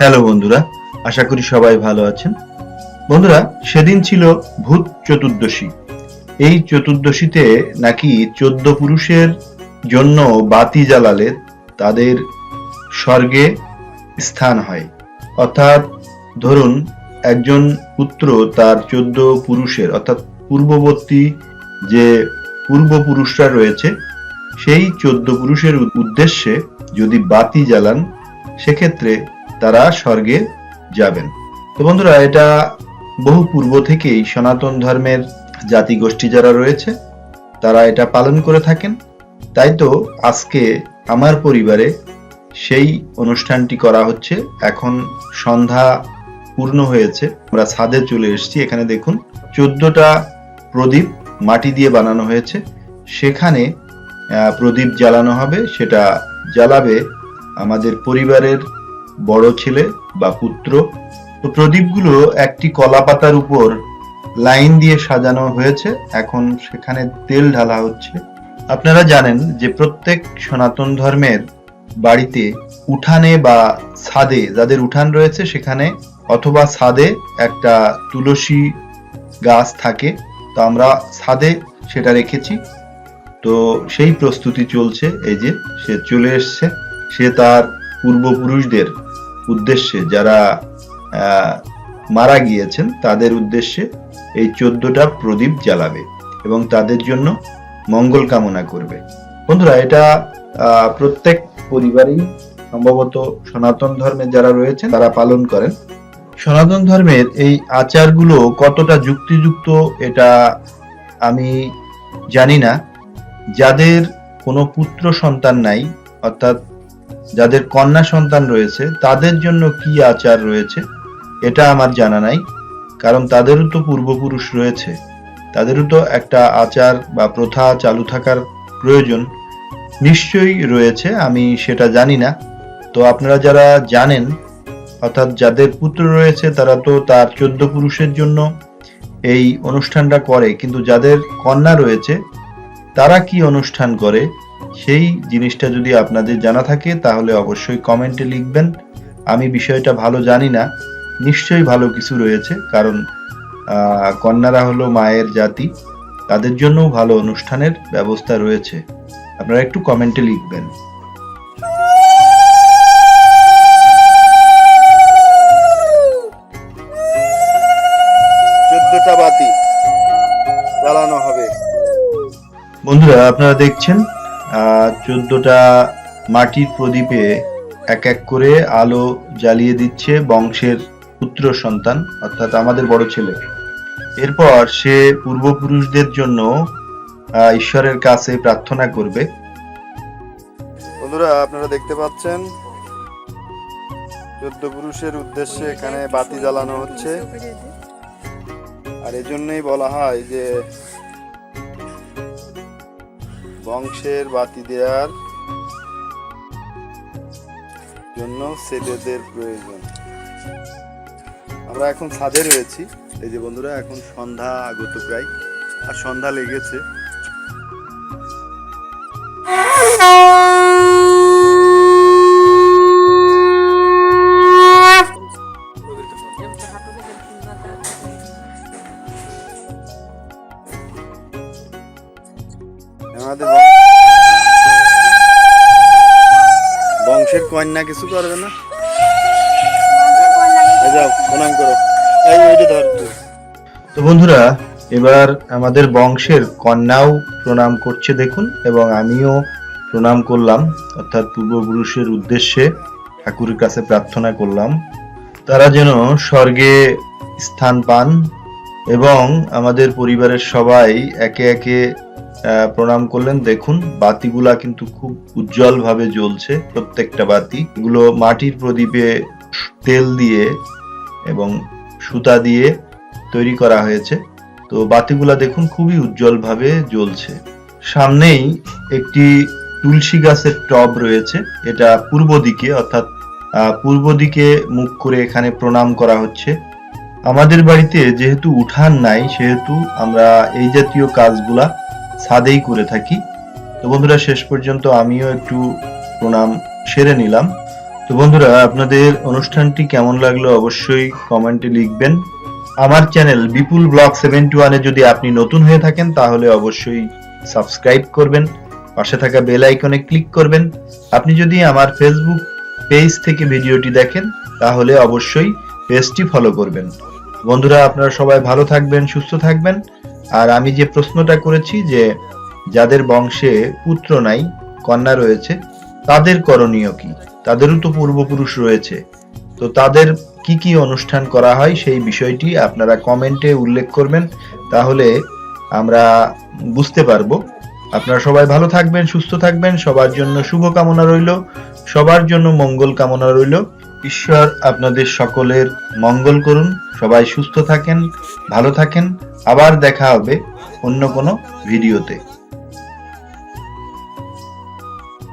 Hello বন্ধুরা, আশা করি সবাই ভালো আছেন। বন্ধুরা, সেদিন ছিল ভূত চতুর্দশী। এই চতুর্দশীতে নাকি চোদ্দ পুরুষের জন্য বাতি জ্বালালে তাদের স্বর্গে স্থান হয়। অর্থাৎ ধরুন, একজন পুত্র তার চোদ্দ পুরুষের, অর্থাৎ পূর্ববর্তী যে পূর্বপুরুষরা রয়েছে, সেই চোদ্দ পুরুষের উদ্দেশ্যে যদি বাতি জ্বালান, সেক্ষেত্রে তারা স্বর্গে যাবেন। তো বন্ধুরা, এটা বহু পূর্ব থেকেই সনাতন ধর্মের জাতি গোষ্ঠী যারা রয়েছে, তারা এটা পালন করে থাকেন। তাই তো আজকে আমার পরিবারে সেই অনুষ্ঠানটি করা হচ্ছে। এখন সন্ধ্যা পূর্ণ হয়েছে, আমরা ছাদে চলে এসেছি। এখানে দেখুন, চোদ্দটা প্রদীপ মাটি দিয়ে বানানো হয়েছে। সেখানে প্রদীপ জ্বালানো হবে, সেটা জ্বালাবে আমাদের পরিবারের বড় ছেলে বা পুত্র। তো প্রদীপগুলো একটি কলা পাতার উপর লাইন দিয়ে সাজানো হয়েছে। এখন সেখানে তেল ঢালা হচ্ছে। আপনারা জানেন যে প্রত্যেক সনাতন ধর্মের বাড়িতে উঠানে বা ছাদে যাদের উঠান রয়েছে সেখানে অথবা ছাদে একটা তুলসী গাছ থাকে। তো আমরা ছাদে সেটা রেখেছি। তো সেই প্রস্তুতি চলছে। এই যে সে চলে এসছে। সে তার পূর্বপুরুষদের উদ্দেশ্যে যারা মারা গিয়েছেন, তাদের উদ্দেশ্যে এই চোদ্দটা প্রদীপ জ্বালাবে এবং তাদের জন্য মঙ্গল কামনা করবে। বন্ধুরা, এটা প্রত্যেক পরিবারেই সম্ভবত সনাতন ধর্মের যারা রয়েছেন, তারা পালন করেন। সনাতন ধর্মের এই আচারগুলো কতটা যুক্তিযুক্ত, এটা আমি জানি না। যাদের কোনো পুত্র সন্তান নাই, অর্থাৎ যাদের কন্যা সন্তান রয়েছে, তাদের জন্য কি আচার রয়েছে, এটা আমার জানা নাই, কারণ তাদেরও তো পূর্বপুরুষ রয়েছে। তাদেরও তো একটা আচার বা প্রথা চালু থাকার প্রয়োজন নিশ্চয়ই রয়েছে, আমি সেটা জানি না। তো আপনারা যারা জানেন, অর্থাৎ যাদের পুত্র রয়েছে, তারা তো তার চোদ্দ পুরুষের জন্য এই অনুষ্ঠানটা করে, কিন্তু যাদের কন্যা রয়েছে, তারা কি অনুষ্ঠান করে? সেই জিনিসটা যদি আপনাদের জানা থাকে তাহলে অবশ্যই কমেন্টে লিখবেন। আমি বিষয়টা ভালো জানি না নিশ্চয়ই ভালো কিছু রয়েছে কারণ কন্যারা হলো মায়ের জাতি তাদের জন্যও ভালো অনুষ্ঠানের ব্যবস্থা রয়েছে। আপনারা একটু কমেন্টে লিখবেন। চোদ্দটা বাতি জ্বালানো হবে। বন্ধুরা আপনারা দেখছেন চোদ্দটা মাটির প্রদীপে এক এক করে আলো জ্বালিয়ে দিচ্ছে বংশের পুত্র সন্তান, অর্থাৎ আমাদের বড় ছেলে। এরপর সে পূর্বপুরুষদের জন্য ঈশ্বরের কাছে প্রার্থনা করবে। বন্ধুরা, আপনারা দেখতে পাচ্ছেন, চোদ্দ পুরুষের উদ্দেশ্যে এখানে বাতি জ্বালানো হচ্ছে। আর এজন্যই বলা হয় যে বংশের বাতি দেওয়ার জন্য ছেলেদের প্রয়োজন। আমরা এখন ছাদে রয়েছি। এই যে বন্ধুরা, এখন সন্ধ্যা আগত প্রায়। আর সন্ধ্যা লেগেছে। আমাদের বংশের কন্যা কিছু করবে না? তো বন্ধুরা, এবার আমাদের বংশের কন্যাও প্রণাম করছে দেখুন, এবং আমিও প্রণাম করলাম, অর্থাৎ পূর্বপুরুষের উদ্দেশ্যে ঠাকুরের কাছে প্রার্থনা করলাম। তারা যেন স্বর্গে স্থান পান, এবং আমাদের পরিবারের সবাই একে একে প্রণাম করলেন। দেখুন, বাতিগুলা কিন্তু খুব উজ্জ্বল ভাবে জ্বলছে, প্রত্যেকটা বাতি। এগুলো মাটির প্রদীপে তেল দিয়ে এবং সুতা দিয়ে তৈরি করা হয়েছে। তো বাতিগুলা দেখুন, খুবই উজ্জ্বলভাবে জ্বলছে। সামনেই একটি তুলসী গাছের টব রয়েছে। এটা পূর্ব দিকে, অর্থাৎ পূর্ব দিকে মুখ করে এখানে প্রণাম করা হচ্ছে। আমাদের বাড়িতে যেহেতু উঠান নাই, সেহেতু আমরা এই জাতীয় কাজগুলা ছাদেই করে থাকি। তো বন্ধুরা, শেষ পর্যন্ত আমিও একটু প্রণাম সেরে নিলাম। তো বন্ধুরা, আপনাদের অনুষ্ঠানটি কেমন লাগল অবশ্যই কমেন্টে লিখবেন। আমার চ্যানেল বিপুল ব্লগ সেভেন্টি ওয়ানে যদি আপনি নতুন হয়ে থাকেন, তাহলে অবশ্যই সাবস্ক্রাইব করবেন, পাশে থাকা বেল আইকনে ক্লিক করবেন। আপনি যদি আমার ফেসবুক পেজ থেকে ভিডিওটি দেখেন, তাহলে অবশ্যই পেজটি ফলো করবেন। বন্ধুরা, আপনারা সবাই ভালো থাকবেন, সুস্থ থাকবেন। আর আমি যে প্রশ্নটা করেছি যে যাদের বংশে পুত্র নাই, কন্যা রয়েছে, তাদের করণীয় কি? তাদেরও তো পূর্বপুরুষ রয়েছে। তো তাদের কি কি অনুষ্ঠান করা হয় সেই বিষয়টি আপনারা কমেন্টে উল্লেখ করবেন, তাহলে আমরা বুঝতে পারব। আপনারা সবাই ভালো থাকবেন, সুস্থ থাকবেন, সবার জন্য শুভ কামনা রইল, সবার জন্য মঙ্গল কামনা রইল। ঈশ্বর আপনাদের সকলের মঙ্গল করুন। সবাই সুস্থ থাকেন, ভালো থাকেন। আবার দেখা হবে অন্য কোনো ভিডিওতে।